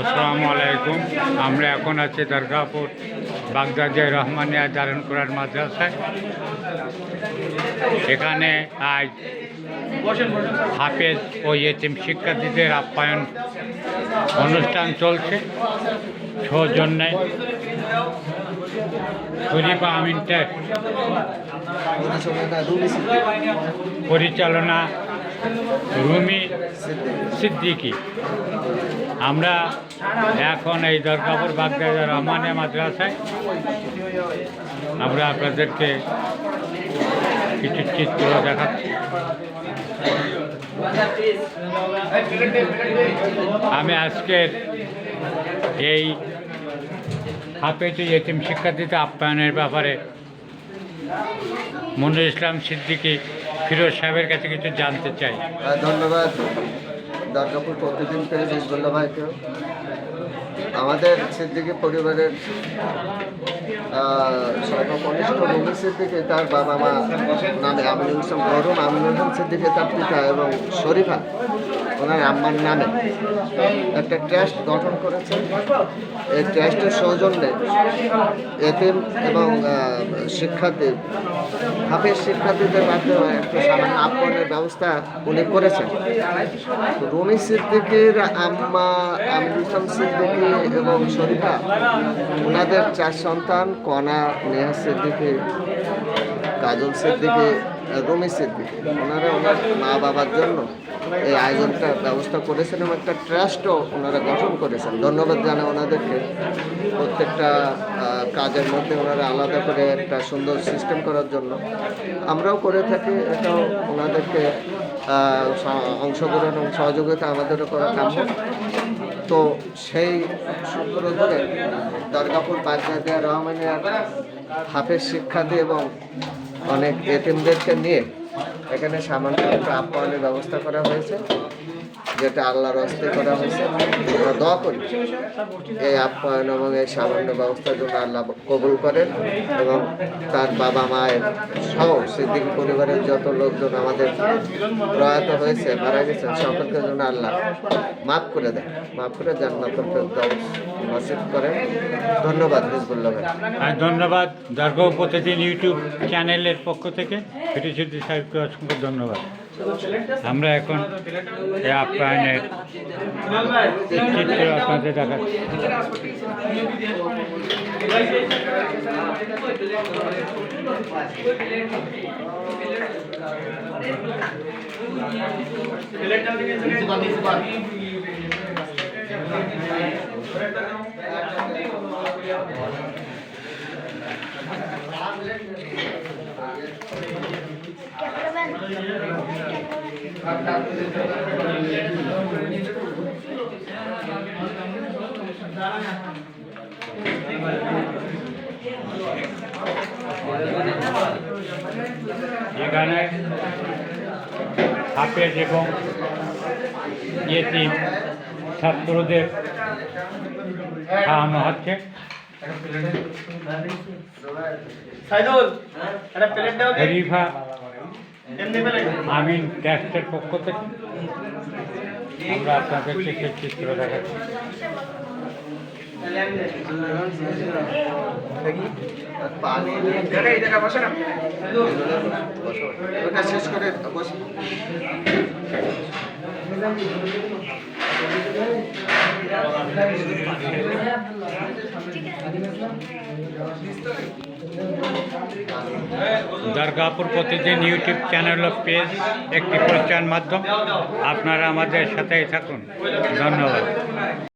আসসালামু আলাইকুম। আমরা এখন আছি দরগাপুর বাগদাদিয়া রহমানিয়া কোরআন মাদ্রাসায়। এখানে আজ হাফেজ ও ইয়েতিম শিক্ষার্থীদের আপ্যায়ন অনুষ্ঠান চলছে। সৌজন্যে শরীফা আমিন টেক পরিচালনা রুমি সিদ্দিকি। আমরা এখন এই দরগাপুর বাগদাদ রহমানিয়া মাদ্রাসায়। আমরা আপনাদেরকে কিছু চিত্র দেখাচ্ছি। আমি আজকের এই হাফেজ ইয়েতিম শিক্ষার্থীতে আপ্যায়নের ব্যাপারে মনির ইসলাম সিদ্দিকী ফিরোজ সাহেবের কাছে কিছু জানতে চাই। আর ধন্যবাদ। দুর্গাপুর প্রতিদিন পেয়ে হিজবুল্লাহ ভাইকেও আমাদের সিদ্দিকি পরিবারের সর্বকনিষ্ঠ রবি সিদ্দিকি, তার বাবা মা নামে আমিনুল ইসলাম গরম আমিনুল ইসলাম সিদ্দিকি, তার পিতা এবং শরীফা, ওনার আম্মার নামে একটা ট্রাস্ট গঠন করেছে। এই ট্রাস্টের সৌজন্যে এতিম এবং শিক্ষার্থী, হাফেজ শিক্ষার্থীদের মাধ্যমে একটা সামান্য আপনের ব্যবস্থা উনি করেছেন। রুমি সিদ্দিকির আম্মা আমির ইসলাম সিদ্দিকি এবং শরীফা, ওনাদের চার সন্তান কণা নেহা সিদ্দিকি, কাজল সিদ্দিকি, রুমি সিদ্দিকি। ওনারা ওনার মা বাবার জন্য এই আয়োজনটা ব্যবস্থা করেছেন এবং একটা ট্রাস্টও ওনারা গঠন করেছেন। ধন্যবাদ জানাই ওনাদেরকে। প্রত্যেকটা কাজের মধ্যে ওনারা আলাদা করে একটা সুন্দর সিস্টেম করার জন্য। আমরাও করে থাকি, এটাও ওনাদেরকে অংশগ্রহণ এবং সহযোগিতা আমাদেরও করা কাম্য। তো সেই সূত্র ধরে দুর্গাপুর রহমানের হাফের শিক্ষা শিক্ষার্থী এবং অনেক এটিমদেরকে নিয়ে এখানে সামান্য একটা আপ্যায়নের ব্যবস্থা করা হয়েছে। যেটা আল্লাহর হস্তে করা হয়েছে আমরা দোয়া করি। এই আপ্যায়ন এবং এই সামান্য ব্যবস্থার জন্য আল্লাহ কবুল করেন এবং তার বাবা মায়ের সহ সিদ্দিক পরিবারের যত লোকজন আমাদের প্রয়াত হয়েছে, মারা গেছেন, সকলকে জন্য আল্লাহ মাফ করে দেন। মাফ করে ফেরদাউস নসিব করেন। ধন্যবাদ হিজবুল্লাহ ধন্যবাদ দরগাহ প্রতিদিন ইউটিউব চ্যানেলের পক্ষ থেকে। ফিরিসুদ্দি সাহেবকে অসংখ্য ধন্যবাদ। আমরা এখন এই আপ্যায়নের চিত্র আপনাদের দেখাচ্ছি। এখানে হাফেজ এবং ইয়েতিম ছাত্রদের খাওয়ানো হচ্ছে। শরীফা আমিন ট্যাক্সের পক্ষ থেকে আমরা আপনাদেরকে সেই চিত্র দেখাচ্ছি। শেষ করে বসে। দুর্গাপুর প্রতিদিন ইউটিউব চ্যানেল ও পেজ একটি প্রচার মাধ্যম। আপনারা আমাদের সাথেই থাকুন। ধন্যবাদ।